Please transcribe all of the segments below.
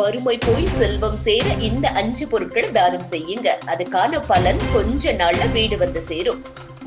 வறுமை போய் செல்வம் சேர இந்த அஞ்சு பொருட்களை தானம் செய்யுங்க. அதுக்கான பலன் கொஞ்ச நாள்ல வீடு வந்து சேரும்.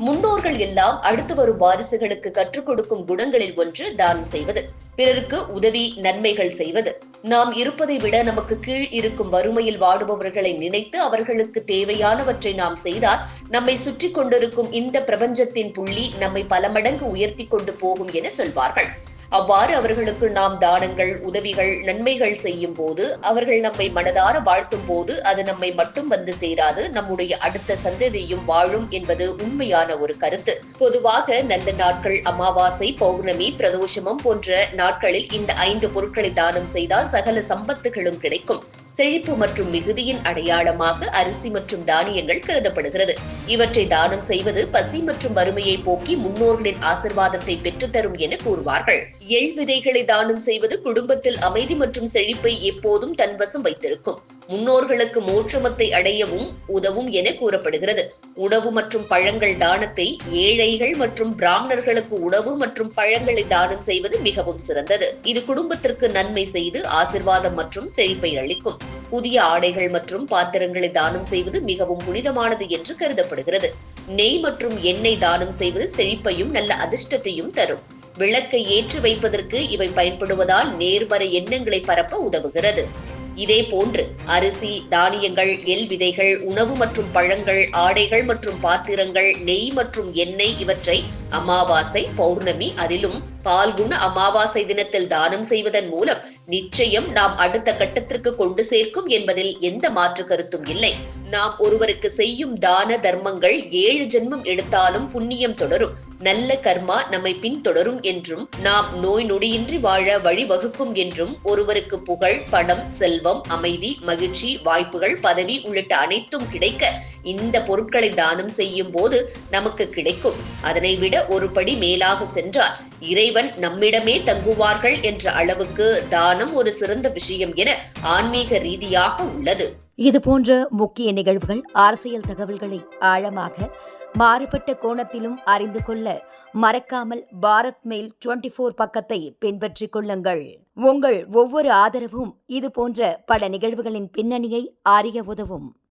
முன்னோர்கள் எல்லாம் அடுத்து வரும் வாரிசுகளுக்கு கற்றுக் கொடுக்கும் குணங்களில் ஒன்று தானம் செய்வது. பிறருக்கு உதவி நன்மைகள் செய்வது. நாம் இருப்பதை விட நமக்கு கீழ் இருக்கும் வறுமையில் வாடுபவர்களை நினைத்து அவர்களுக்கு தேவையானவற்றை நாம் செய்தால் நம்மை சுற்றி கொண்டிருக்கும் இந்த பிரபஞ்சத்தின் புள்ளி நம்மை பல மடங்கு உயர்த்தி கொண்டு போகும் என சொல்வார்கள். அவ்வாறு அவர்களுக்கு நாம் தானங்கள் உதவிகள் நன்மைகள் செய்யும் போது அவர்கள் நம்மை மனதார வாழ்த்தும் போது அது நம்மை மட்டும் வந்து சேராது. நம்முடைய அடுத்த சந்ததியும் வாழும் என்பது உண்மையான ஒரு கருத்து. பொதுவாக நல்ல நாட்கள் அமாவாசை பௌர்ணமி பிரதோஷமம் போன்ற நாட்களில் இந்த ஐந்து பொருட்களை தானம் செய்தால் சகல சம்பத்துகளும் கிடைக்கும். செழிப்பு மற்றும் மிகுதியின் அடையாளமாக அரிசி மற்றும் தானியங்கள் கருதப்படுகிறது. இவற்றை தானம் செய்வது பசி மற்றும் வறுமையை போக்கி முன்னோர்களின் ஆசிர்வாதத்தை பெற்றுத்தரும் என கூறுவார்கள். எள் விதைகளை தானம் செய்வது குடும்பத்தில் அமைதி மற்றும் செழிப்பை எப்போதும் தன்வசம் வைத்திருக்கும். முன்னோர்களுக்கு மோட்சமத்தை அடையவும் உதவும் என கூறப்படுகிறது. உணவு மற்றும் பழங்கள் தானத்தை ஏழைகள் மற்றும் பிராமணர்களுக்கு உணவு மற்றும் பழங்களை தானம் செய்வது மிகவும் சிறந்தது. இது குடும்பத்திற்கு நன்மை செய்து ஆசிர்வாதம் மற்றும் செழிப்பை அளிக்கும். புதிய ஆடைகள் மற்றும் பாத்திரங்களை தானம் செய்வது மிகவும் புனிதமானது என்று கருதப்படுகிறது. நெய் மற்றும் எண்ணெய் தானம் செய்வது செழிப்பையும் நல்ல அதிர்ஷ்டத்தையும் தரும். விளக்கை ஏற்றி வைப்பதற்கு இவை பயன்படுவதால் நேர்மறை எண்ணங்களை பரப்ப உதவுகிறது. இதே போன்று அரிசி தானியங்கள் எல் விதைகள் உணவு மற்றும் பழங்கள் ஆடைகள் மற்றும் பாத்திரங்கள் நெய் மற்றும் எண்ணெய் இவற்றை அமாவாசை பௌர்ணமி அதிலும் பால்குண அமாவாசை தினத்தில் தானம் செய்வதன் மூலம் நிச்சயம் நாம் அடுத்த கட்டத்திற்கு கொண்டு சேர்க்கும் என்பதில் எந்த மாற்று கருத்தும் இல்லை. நாம் ஒருவருக்கு செய்யும் தான தர்மங்கள் ஏழு ஜென்மம் எடுத்தாலும் புண்ணியம் தொடரும். நல்ல கர்மா நம்மை பின்தொடரும் என்றும் நாம் நோய் நொடியின்றி வாழ வழிவகுக்கும் என்றும் ஒருவருக்கு புகழ் பணம் செல்வம் அமைதி மகிழ்ச்சி வாய்ப்புகள் பதவி உள்ளிட்ட அனைத்தும் கிடைக்க இந்த பொருட்களை தானம் செய்யும் போது நமக்கு கிடைக்கும். அதனை விட ஒரு படி மேலாக சென்றால் இறை இறைவன் நம்மிடமே தங்குவார்கள் என்ற அளவுக்கு தானம் ஒரு சிறந்த விஷயம் என ஆன்மீக ரீதியாக உள்ளது. இது போன்ற முக்கிய நிகழ்வுகள் அரசியல் தகவல்களை ஆழமாக மாறுபட்ட கோணத்திலும் அறிந்து கொள்ள மறக்காமல் பாரத் மெயில் டுவெண்டி ஃபோர் பக்கத்தை பின்பற்றிக் கொள்ளுங்கள். உங்கள் ஒவ்வொரு ஆதரவும் இது போன்ற பல நிகழ்வுகளின் பின்னணியை அறிய உதவும்.